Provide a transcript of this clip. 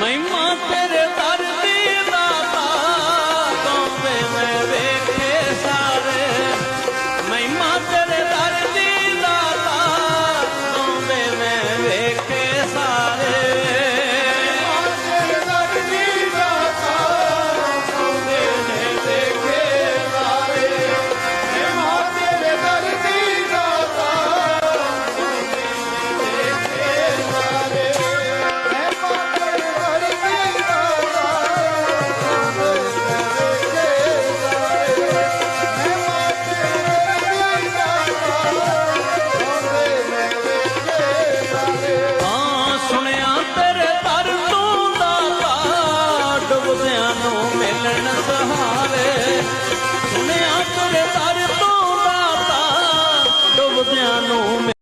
ਮਹਿਮਾ ਤੇਰੇ ਨੂੰ ਮਿਲਣ ਸਹਾਰੇ ਸੁਣਿਆ ਕਰ ਤਰ ਤੋਂ ਬਾਤਾਂ ਡੁੱਬਦਿਆਂ ਨੂੰ